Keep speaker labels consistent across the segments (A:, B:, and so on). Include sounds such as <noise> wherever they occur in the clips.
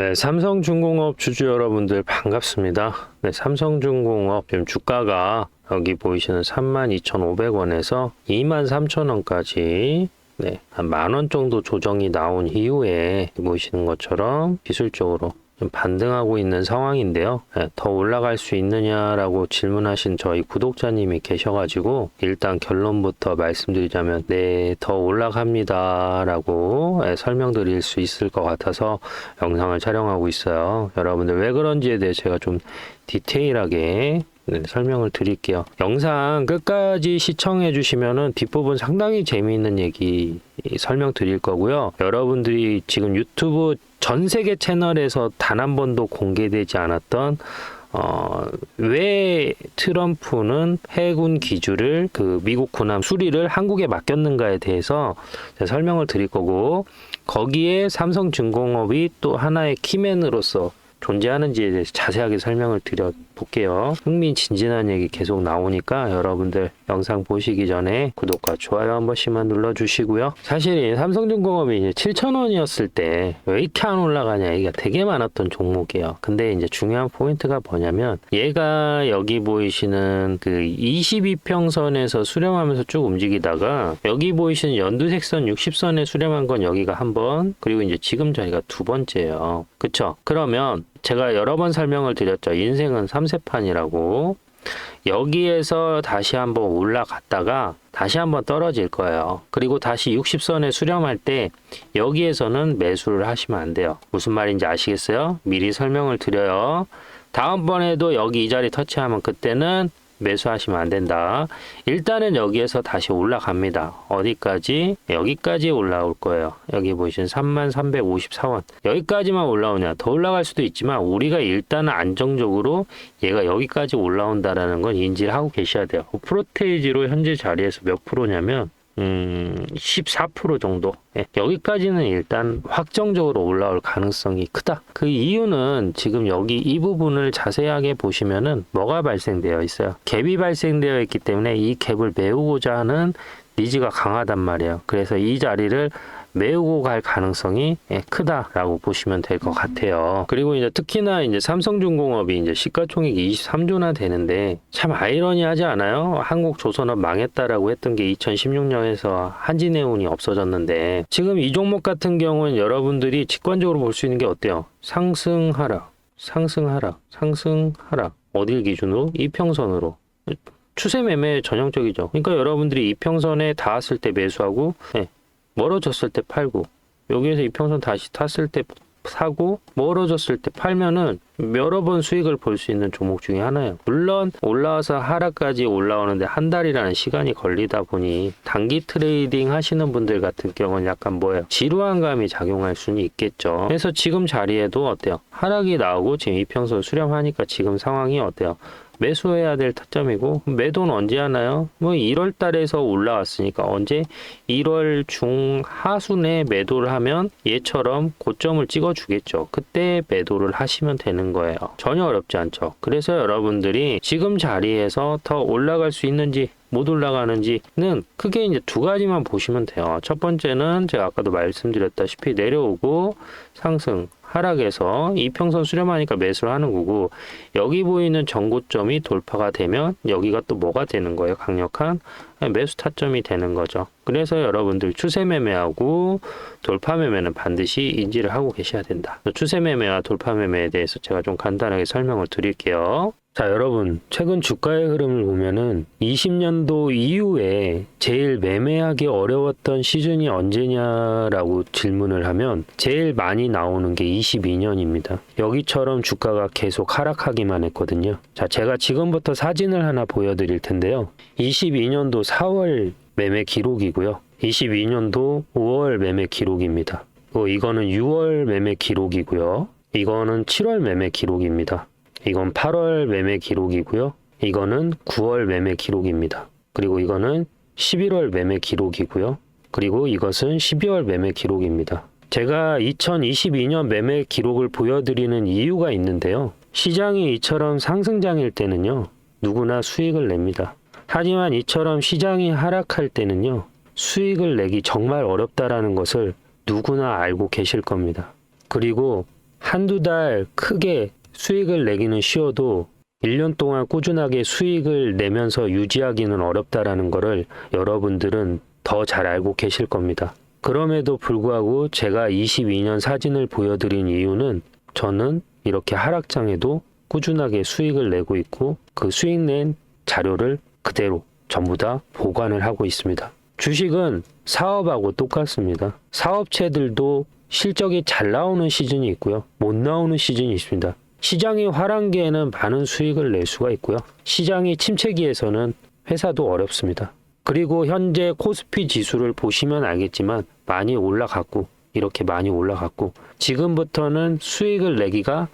A: 네, 삼성중공업 주주 여러분들 반갑습니다. 네, 삼성중공업 지금 주가가 여기 보이시는 32,500원에서 23,000원까지 네, 한 만 원 정도 조정이 나온 이후에 보이시는 것처럼 기술적으로 좀 반등하고 있는 상황인데요. 네, 더 올라갈 수 있느냐라고 질문하신 저희 구독자님이 계셔가지고 일단 결론부터 말씀드리자면 네, 더 올라갑니다라고 네, 설명드릴 수 있을 것 같아서 영상을 촬영하고 있어요. 여러분들 왜 그런지에 대해 제가 좀 디테일하게 네, 설명을 드릴게요. 영상 끝까지 시청해 주시면은 뒷부분 상당히 재미있는 얘기 설명 드릴 거고요. 여러분들이 지금 유튜브 전 세계 채널에서 단 한 번도 공개되지 않았던 어, 왜 트럼프는 해군 기주를 그 미국 군함 수리를 한국에 맡겼는가에 대해서 설명을 드릴 거고 거기에 삼성중공업이 또 하나의 키맨으로서 존재하는지에 대해서 자세하게 설명을 드려 볼게요. 흥미진진한 얘기 계속 나오니까 여러분들 영상 보시기 전에 구독과 좋아요 한 번씩만 눌러주시고요. 사실 이 삼성중공업이 이제 7,000원이었을 때 왜 이렇게 안 올라가냐 얘기가 되게 많았던 종목이에요. 근데 이제 중요한 포인트가 뭐냐면 얘가 여기 보이시는 그 22평선에서 수렴하면서 쭉 움직이다가 여기 보이시는 연두색선 60선에 수렴한 건 여기가 한 번, 그리고 이제 지금 자리가 두 번째예요. 그쵸? 그러면 제가 여러 번 설명을 드렸죠. 인생은 3세판이라고. 여기에서 다시 한번 올라갔다가 다시 한번 떨어질 거예요. 그리고 다시 60선에 수렴할 때 여기에서는 매수를 하시면 안 돼요. 무슨 말인지 아시겠어요? 미리 설명을 드려요. 다음번에도 여기 이 자리 터치하면 그때는 매수하시면 안 된다. 일단은 여기에서 다시 올라갑니다. 어디까지? 여기까지 올라올 거예요. 여기 보시는 3354원. 여기까지만 올라오냐? 더 올라갈 수도 있지만 우리가 일단은 안정적으로 얘가 여기까지 올라온다라는 건 인지를 하고 계셔야 돼요. 프로테이지로 현재 자리에서 몇 프로냐면 음, 14% 정도. 예, 여기까지는 일단 확정적으로 올라올 가능성이 크다. 그 이유는 지금 여기 이 부분을 자세하게 보시면은 뭐가 발생되어 있어요. 갭이 발생되어 있기 때문에 이 갭을 메우고자 하는 니즈가 강하단 말이에요. 그래서 이 자리를 메우고 갈 가능성이 예, 크다라고 보시면 될 것 같아요. 그리고 이제 특히나 이제 삼성중공업이 이제 시가총액이 23조나 되는데 참 아이러니하지 않아요? 한국 조선업 망했다라고 했던 게 2016년에서 한진해운이 없어졌는데 지금 이 종목 같은 경우는 여러분들이 직관적으로 볼 수 있는 게 어때요? 상승 하락, 상승 하락, 상승 하락 어딜 기준으로? 이평선으로 추세 매매 전형적이죠. 그러니까 여러분들이 이평선에 닿았을 때 매수하고 예, 멀어졌을 때 팔고 여기에서 이평선 다시 탔을 때 사고 멀어졌을 때 팔면은 여러 번 수익을 볼 수 있는 종목 중에 하나예요. 물론 올라와서 하락까지 올라오는데 한 달이라는 시간이 걸리다 보니 단기 트레이딩 하시는 분들 같은 경우는 약간 뭐예요? 지루한 감이 작용할 수는 있겠죠. 그래서 지금 자리에도 어때요? 하락이 나오고 지금 이평선 수렴하니까 지금 상황이 어때요? 매수해야 될 타점이고 매도는 언제 하나요? 뭐 1월 달에서 올라왔으니까 언제 1월 중하순에 매도를 하면 얘처럼 고점을 찍어 주겠죠. 그때 매도를 하시면 되는 거예요. 전혀 어렵지 않죠. 그래서 여러분들이 지금 자리에서 더 올라갈 수 있는지 못 올라가는지는 크게 이제 두 가지만 보시면 돼요. 첫 번째는 제가 아까도 말씀드렸다시피 내려오고 상승 하락에서 이평선 수렴하니까 매수를 하는 거고 여기 보이는 전고점이 돌파가 되면 여기가 또 뭐가 되는 거예요? 강력한 매수 타점이 되는 거죠. 그래서 여러분들 추세 매매하고 돌파 매매는 반드시 인지를 하고 계셔야 된다. 추세 매매와 돌파 매매에 대해서 제가 좀 간단하게 설명을 드릴게요. 자, 여러분, 최근 주가의 흐름을 보면은 20년도 이후에 제일 매매하기 어려웠던 시즌이 언제냐라고 질문을 하면 제일 많이 나오는 게 22년입니다. 여기처럼 주가가 계속 하락하기만 했거든요. 자, 제가 지금부터 사진을 하나 보여드릴 텐데요. 22년도 4월 매매 기록이고요. 22년도 5월 매매 기록입니다. 어, 이거는 6월 매매 기록이고요. 이거는 7월 매매 기록입니다. 이건 8월 매매 기록이고요. 이거는 9월 매매 기록입니다. 그리고 이거는 11월 매매 기록이고요. 그리고 이것은 12월 매매 기록입니다. 제가 2022년 매매 기록을 보여드리는 이유가 있는데요. 시장이 이처럼 상승장일 때는요, 누구나 수익을 냅니다. 하지만 이처럼 시장이 하락할 때는요, 수익을 내기 정말 어렵다라는 것을 누구나 알고 계실 겁니다. 그리고 한두 달 크게 수익을 내기는 쉬워도 1년 동안 꾸준하게 수익을 내면서 유지하기는 어렵다라는 거를 여러분들은 더 잘 알고 계실 겁니다. 그럼에도 불구하고 제가 22년 사진을 보여드린 이유는 저는 이렇게 하락장에도 꾸준하게 수익을 내고 있고 그 수익 낸 자료를 그대로 전부 다 보관을 하고 있습니다. 주식은 사업하고 똑같습니다. 사업체들도 실적이 잘 나오는 시즌이 있고요. 못 나오는 시즌이 있습니다. 시장이 화랑기에는 많은 수익을 낼 수가 있고요. 시장이 침체기에서는 회사도 어렵습니다. 그리고 현재 코스피 지수를 보시면 알겠지만 많이 올라갔고 이렇게 많이 올라갔고 지금부터는 수익을 내기가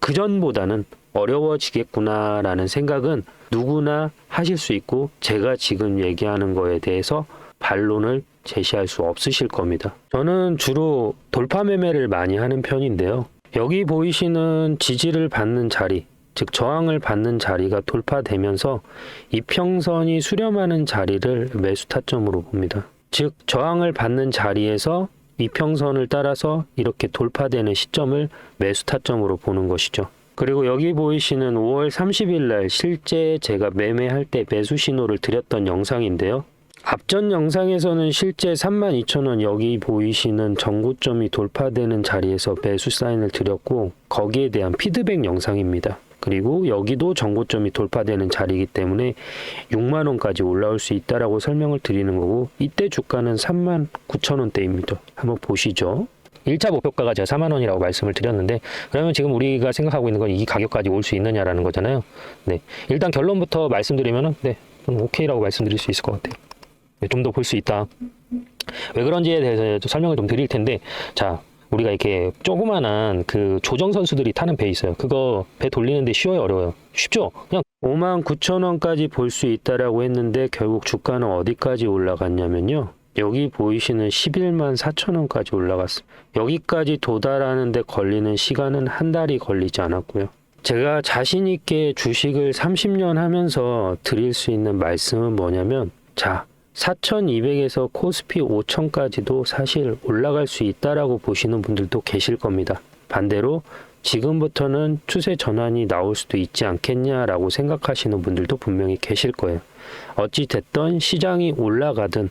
A: 그 전보다는 어려워지겠구나라는 생각은 누구나 하실 수 있고 제가 지금 얘기하는 거에 대해서 반론을 제시할 수 없으실 겁니다. 저는 주로 돌파 매매를 많이 하는 편인데요. 여기 보이시는 지지를 받는 자리, 즉 저항을 받는 자리가 돌파되면서 이평선이 수렴하는 자리를 매수 타점으로 봅니다. 즉 저항을 받는 자리에서 이평선을 따라서 이렇게 돌파되는 시점을 매수 타점으로 보는 것이죠. 그리고 여기 보이시는 5월 30일 날 실제 제가 매매할 때 매수 신호를 드렸던 영상인데요. 앞전 영상에서는 실제 32,000원 여기 보이시는 전고점이 돌파되는 자리에서 매수 사인을 드렸고 거기에 대한 피드백 영상입니다. 그리고 여기도 전고점이 돌파되는 자리이기 때문에 6만 원까지 올라올 수 있다라고 설명을 드리는 거고 이때 주가는 3만 9천 원대입니다. 한번 보시죠. 1차 목표가가 제가 4만 원이라고 말씀을 드렸는데 그러면 지금 우리가 생각하고 있는 건 이 가격까지 올 수 있느냐라는 거잖아요. 네. 일단 결론부터 말씀드리면은 네. 좀 오케이라고 말씀드릴 수 있을 것 같아요. 네, 좀더 볼 수 있다. 왜 그런지에 대해서 좀 설명을 좀 드릴 텐데 자, 우리가 이렇게 조그만한 그 조정 선수들이 타는 배 있어요. 그거 배 돌리는데 쉬워요, 어려워요? 쉽죠? 그냥 5만 9천 원까지 볼 수 있다라고 했는데 결국 주가는 어디까지 올라갔냐면요. 여기 보이시는 11만 4천 원까지 올라갔습니다. 여기까지 도달하는데 걸리는 시간은 한 달이 걸리지 않았고요. 제가 자신 있게 주식을 30년 하면서 드릴 수 있는 말씀은 뭐냐면 자, 4,200에서 코스피 5,000까지도 사실 올라갈 수 있다라고 보시는 분들도 계실 겁니다. 반대로 지금부터는 추세 전환이 나올 수도 있지 않겠냐라고 생각하시는 분들도 분명히 계실 거예요. 어찌 됐던 시장이 올라가든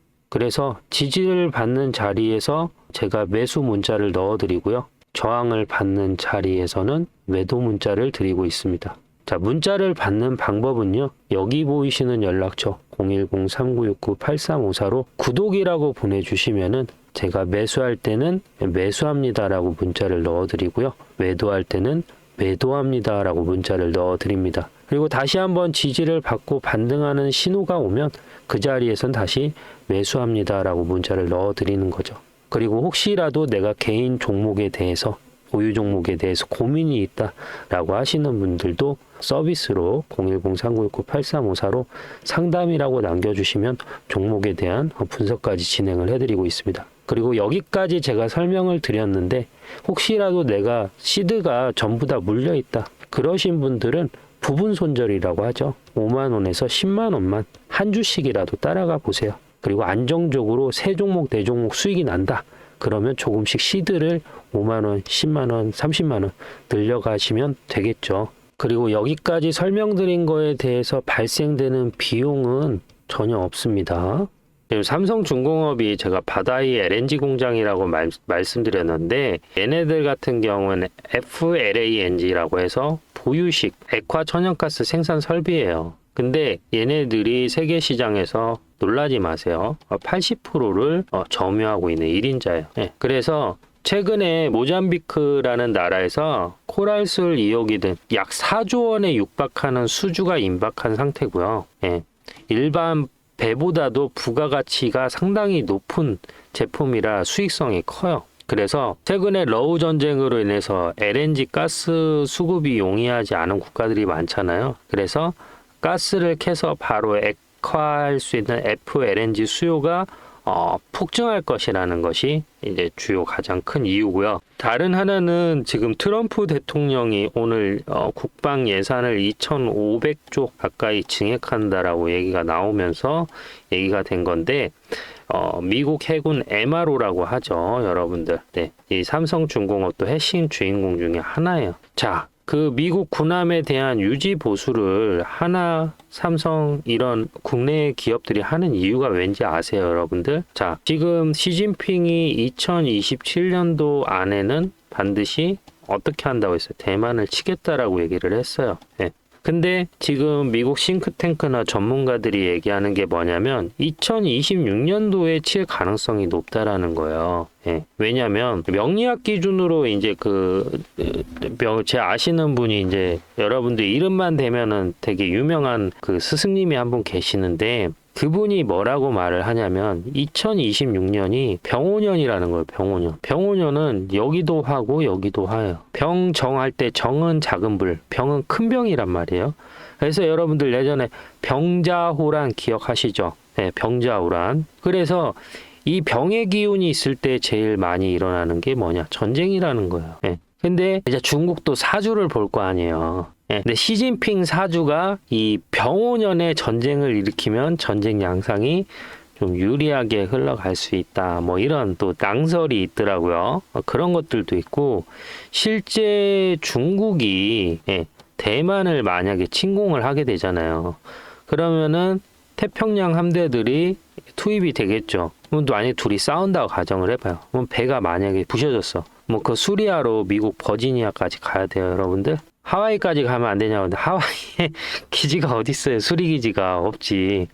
A: 그래서 지지를 받는 자리에서 제가 매수 문자를 넣어 드리고요. 저항을 받는 자리에서는 매도 문자를 드리고 있습니다. 자, 문자를 받는 방법은요. 여기 보이시는 연락처 010-3969-8354로 구독이라고 보내주시면은 제가 매수할 때는 매수합니다라고 문자를 넣어 드리고요. 매도할 때는 매도합니다라고 문자를 넣어 드립니다. 그리고 다시 한번 지지를 받고 반등하는 신호가 오면 그 자리에선 다시 매수합니다라고 문자를 넣어 드리는 거죠. 그리고 혹시라도 내가 개인 종목에 대해서 보유 종목에 대해서 고민이 있다라고 하시는 분들도 서비스로 010-3969-8354로 상담이라고 남겨주시면 종목에 대한 분석까지 진행을 해드리고 있습니다. 그리고 여기까지 제가 설명을 드렸는데 혹시라도 내가 시드가 전부 다 물려 있다 그러신 분들은 부분 손절이라고 하죠. 5만 원에서 10만 원만 한 주씩이라도 따라가 보세요. 그리고 안정적으로 세 종목 네 종목 수익이 난다. 그러면 조금씩 시드를 5만 원, 10만 원, 30만 원 늘려가시면 되겠죠. 그리고 여기까지 설명드린 거에 대해서 발생되는 비용은 전혀 없습니다. 지금 삼성중공업이 제가 바다이 LNG 공장이라고 말, 말씀드렸는데 얘네들 같은 경우는 FLANG라고 해서 보유식 액화 천연가스 생산 설비예요. 근데 얘네들이 세계 시장에서 놀라지 마세요. 80%를 어, 점유하고 있는 1인자예요. 그래서 최근에 모잠비크라는 나라에서 코랄술 2억이든 약 4조 원에 육박하는 수주가 임박한 상태고요. 예. 일반 배보다도 부가가치가 상당히 높은 제품이라 수익성이 커요. 그래서 최근에 러우 전쟁으로 인해서 LNG 가스 수급이 용이하지 않은 국가들이 많잖아요. 그래서 가스를 캐서 바로 액 화할 수 있는 FLNG 수요가 어, 폭증할 것이라는 것이 이제 주요 가장 큰 이유고요. 다른 하나는 지금 트럼프 대통령이 오늘 어, 국방 예산을 2,500조 가까이 증액한다라고 얘기가 나오면서 얘기가 된 건데 어, 미국 해군 MRO라고 하죠, 여러분들. 네, 이 삼성중공업도 핵심 주인공 중에 하나예요. 자, 그 미국 군함에 대한 유지 보수를 하나, 삼성 이런 국내 기업들이 하는 이유가 왠지 아세요, 여러분들? 자, 지금 시진핑이 2027년도 안에는 반드시 어떻게 한다고 했어요? 대만을 치겠다라고 얘기를 했어요. 예. 근데 지금 미국 싱크탱크나 전문가들이 얘기하는 게 뭐냐면 2026년도에 칠 가능성이 높다라는 거예요. 예. 왜냐면 명리학 기준으로 이제 그제 아시는 분이 이제 여러분들 이름만 대면은 되게 유명한 그 스승님이 한 분 계시는데 그분이 뭐라고 말을 하냐면 2026년이 병오년이라는 거예요. 병오년. 병오년은 여기도 하고 여기도 하요. 병 정할 때 정은 작은 불, 병은 큰 병이란 말이에요. 그래서 여러분들 예전에 병자호란 기억하시죠? 네, 병자호란. 그래서 이 병의 기운이 있을 때 제일 많이 일어나는 게 뭐냐? 전쟁이라는 거예요. 네. 근데 이제 중국도 사주를 볼 거 아니에요. 예, 근데 시진핑 사주가 이 병오년에 전쟁을 일으키면 전쟁 양상이 좀 유리하게 흘러갈 수 있다. 뭐 이런 또 낭설이 있더라고요. 어, 그런 것들도 있고 실제 중국이 예, 대만을 만약에 침공을 하게 되잖아요. 그러면은 태평양 함대들이 투입이 되겠죠. 그럼 만약에 둘이 싸운다고 가정을 해봐요. 그럼 배가 만약에 부셔졌어. 뭐 그 수리아로 미국 버지니아까지 가야 돼요, 여러분들. 하와이까지 가면 안 되냐고. 하와이에 <laughs> 기지가 어디 있어요? 수리 기지가 없지.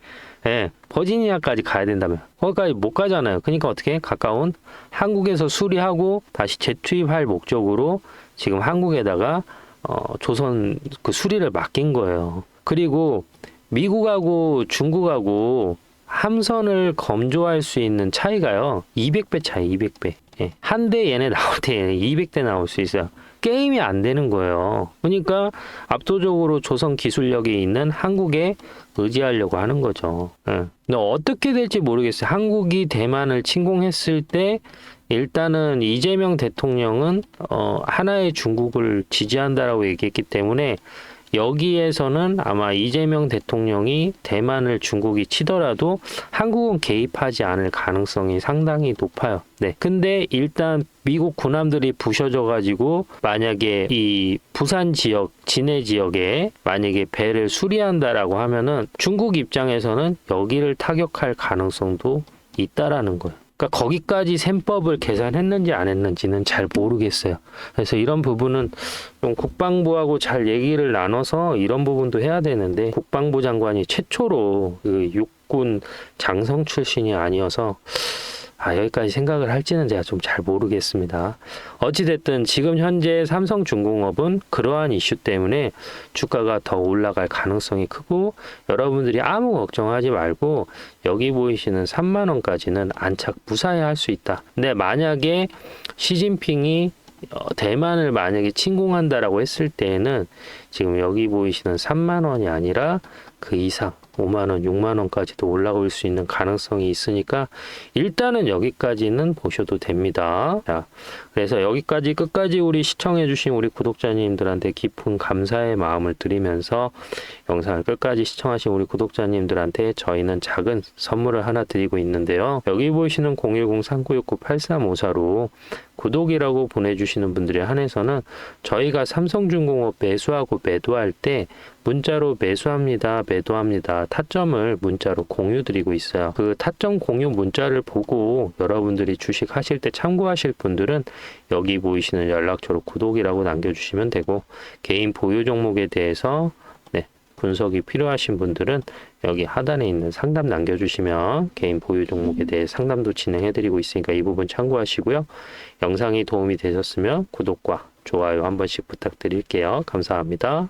A: 예, 버지니아까지 가야 된다면 거기까지 못 가잖아요. 그러니까 어떻게 가까운 한국에서 수리하고 다시 재투입할 목적으로 지금 한국에다가 어, 조선 그 수리를 맡긴 거예요. 그리고 미국하고 중국하고 함선을 검조할 수 있는 차이가요. 200배 차이, 200배. 예. 한 대 얘네 나올 때 200대 나올 수 있어요. 게임이 안 되는 거예요. 그러니까 압도적으로 조선 기술력이 있는 한국에 의지하려고 하는 거죠. 예. 근데 어떻게 될지 모르겠어요. 한국이 대만을 침공했을 때 일단은 이재명 대통령은 어, 하나의 중국을 지지한다라고 얘기했기 때문에 여기에서는 아마 이재명 대통령이 대만을 중국이 치더라도 한국은 개입하지 않을 가능성이 상당히 높아요. 네. 근데 일단 미국 군함들이 부셔져 가지고 만약에 이 부산 지역, 진해 지역에 만약에 배를 수리한다라고 하면은 중국 입장에서는 여기를 타격할 가능성도 있다라는 거예요. 그러니까 거기까지 셈법을 계산했는지 안 했는지는 잘 모르겠어요. 그래서 이런 부분은 좀 국방부하고 잘 얘기를 나눠서 이런 부분도 해야 되는데 국방부 장관이 최초로 그 육군 장성 출신이 아니어서 아, 여기까지 생각을 할지는 제가 좀 잘 모르겠습니다. 어찌됐든 지금 현재 삼성중공업은 그러한 이슈 때문에 주가가 더 올라갈 가능성이 크고 여러분들이 아무 걱정하지 말고 여기 보이시는 3만원까지는 안착 무사히 할 수 있다. 근데 만약에 시진핑이 어, 대만을 만약에 침공한다라고 했을 때에는 지금 여기 보이시는 3만 원이 아니라 그 이상 5만 원, 6만 원까지도 올라올 수 있는 가능성이 있으니까 일단은 여기까지는 보셔도 됩니다. 자, 그래서 여기까지 끝까지 우리 시청해 주신 우리 구독자님들한테 깊은 감사의 마음을 드리면서 영상을 끝까지 시청하신 우리 구독자님들한테 저희는 작은 선물을 하나 드리고 있는데요. 여기 보이시는 010-3969-8354로 구독이라고 보내주시는 분들에 한해서는 저희가 삼성중공업 매수하고 매도할 때 문자로 매수합니다, 매도합니다 타점을 문자로 공유 드리고 있어요. 그 타점 공유 문자를 보고 여러분들이 주식 하실 때 참고하실 분들은 여기 보이시는 연락처로 구독이라고 남겨주시면 되고 개인 보유 종목에 대해서 네, 분석이 필요하신 분들은 여기 하단에 있는 상담 남겨주시면 개인 보유 종목에 대해 상담도 진행해드리고 있으니까 이 부분 참고하시고요. 영상이 도움이 되셨으면 구독과 좋아요 한 번씩 부탁드릴게요. 감사합니다.